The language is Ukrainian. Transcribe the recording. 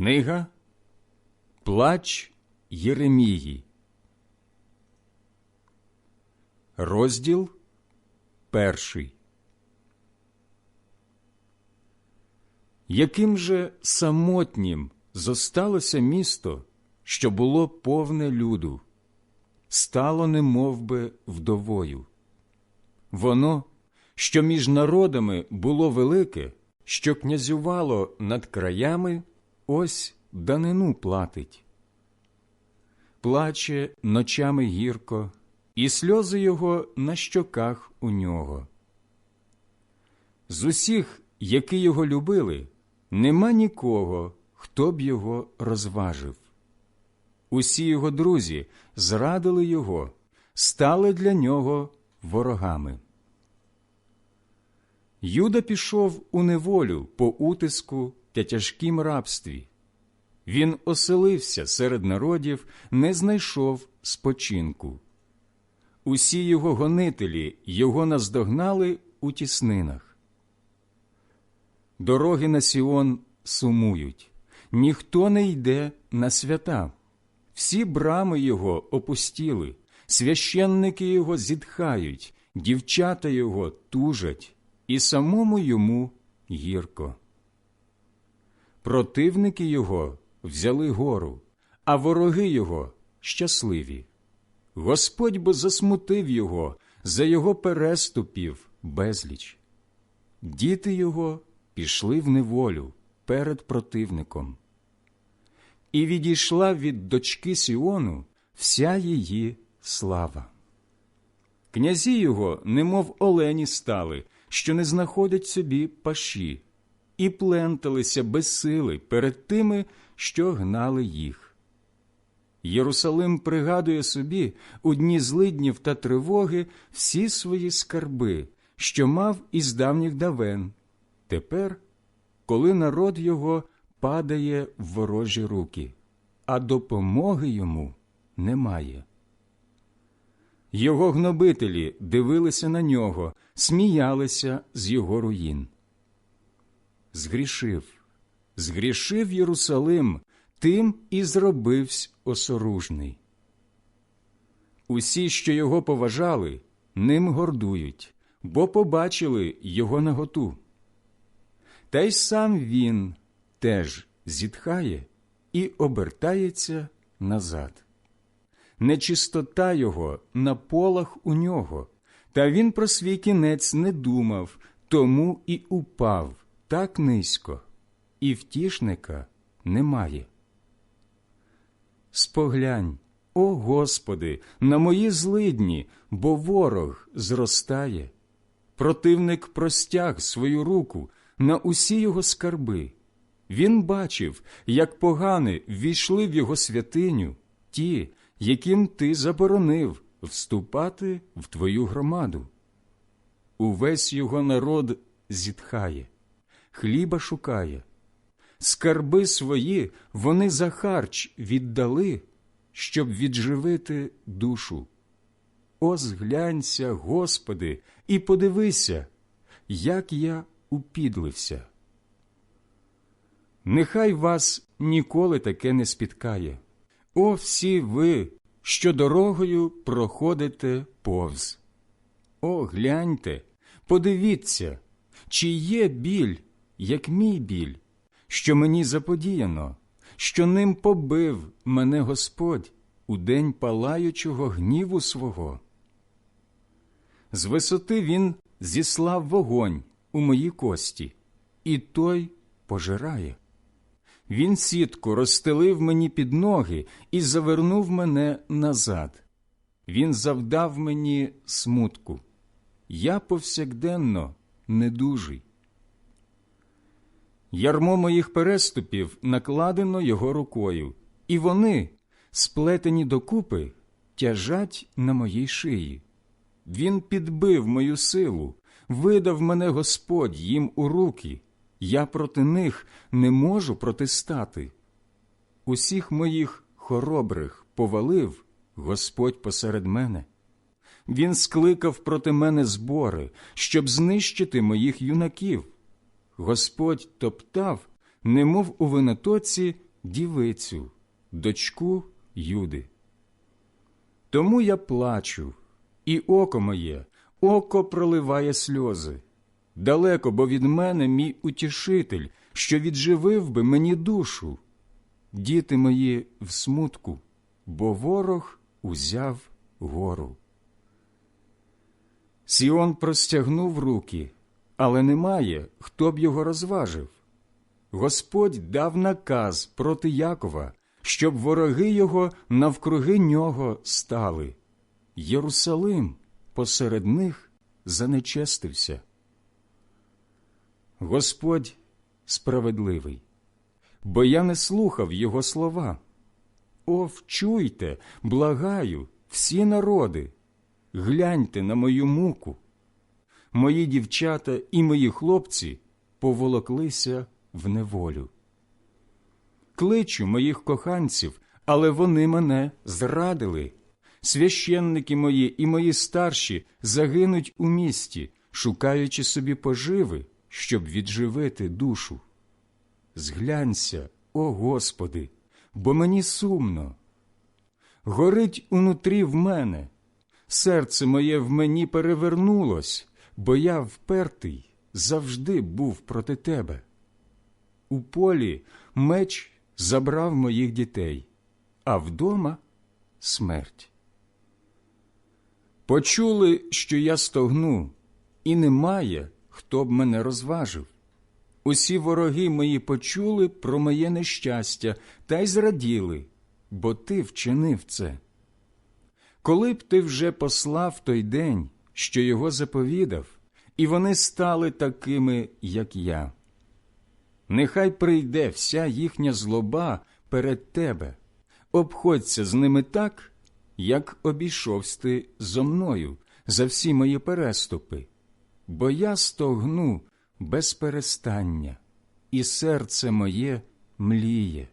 Книга Плач Єремії. Розділ перший. Яким же самотнім зосталося місто, що було повне люду, стало немов би вдовою. Воно, що між народами було велике, що князювало над краями, ось данину платить. Плаче ночами гірко, і сльози його на щоках у нього. З усіх, які його любили, нема нікого, хто б його розважив. Усі його друзі зрадили його, стали для нього ворогами. Юда пішов у неволю по утиску та тяжкім рабстві. Він оселився серед народів, не знайшов спочинку. Усі його гонителі його наздогнали у тіснинах. Дороги на Сіон сумують, ніхто не йде на свята. Всі брами його опустіли, священники його зітхають, дівчата його тужать, і самому йому гірко. Противники його взяли гору, а вороги його щасливі. Господь бо засмутив його за його переступів безліч. Діти його пішли в неволю перед противником. І відійшла від дочки Сіону вся її слава. Князі його, немов олені стали, що не знаходять собі паші, і пленталися без сили перед тими, що гнали їх. Єрусалим пригадує собі у дні злиднів та тривоги всі свої скарби, що мав із давніх давен. Тепер, коли народ його падає в ворожі руки, а допомоги йому немає. Його гнобителі дивилися на нього, сміялися з його руїн. Згрішив, згрішив Єрусалим, тим і зробивсь осоружний. Усі, що його поважали, ним гордують, бо побачили його наготу. Та й сам він теж зітхає і обертається назад. Нечистота його на полах у нього, та він про свій кінець не думав, тому і упав так низько, і втішника немає. Споглянь, о Господи, на мої злидні, бо ворог зростає. Противник простяг свою руку на усі його скарби. Він бачив, як погани ввійшли в його святиню ті, яким ти заборонив вступати в твою громаду. Увесь його народ зітхає, хліба шукає, скарби свої вони за харч віддали, щоб відживити душу. О, зглянься, Господи, і подивися, як я упідлився. Нехай вас ніколи таке не спіткає. О, всі ви, що дорогою проходите повз. О, гляньте, подивіться, чи є біль, як мій біль, що мені заподіяно, що ним побив мене Господь у день палаючого гніву свого. З висоти він зіслав вогонь у мої кості, і той пожирає. Він сітку розстелив мені під ноги і завернув мене назад. Він завдав мені смутку. Я повсякденно недужий. Ярмо моїх переступів накладено його рукою, і вони, сплетені докупи, тяжать на моїй шиї. Він підбив мою силу, видав мене Господь їм у руки я проти них не можу протистати. Усіх моїх хоробрих повалив Господь посеред мене. Він скликав проти мене збори, щоб знищити моїх юнаків. Господь топтав, немов у винотоці, дівицю, дочку Юди. Тому я плачу, і око моє, око проливає сльози. Далеко бо від мене мій утішитель, що відживив би мені душу. Діти мої в смутку, бо ворог узяв гору. Сіон простягнув руки, але немає, хто б його розважив. Господь дав наказ проти Якова, щоб вороги його навкруги нього стали. Єрусалим посеред них занечестився. Господь справедливий, бо я не слухав його слова. О, вчуйте, благаю, всі народи, гляньте на мою муку. Мої дівчата і мої хлопці поволоклися в неволю. Кличу моїх коханців, але вони мене зрадили. Священники мої і мої старші загинуть у місті, шукаючи собі поживи, щоб відживити душу. Зглянься, о Господи, бо мені сумно. Горить унутрі в мене, серце моє в мені перевернулось, бо я впертий завжди був проти тебе. У полі меч забрав моїх дітей, а вдома смерть. Почули, що я стогну, і немає, хто б мене розважив. Усі вороги мої почули про моє нещастя та й зраділи, бо ти вчинив це. Коли б ти вже послав той день, що його заповідав, і вони стали такими, як я. Нехай прийде вся їхня злоба перед тебе, обходься з ними так, як обійшовсь ти зо мною за всі мої переступи, бо я стогну без перестання, і серце моє мліє.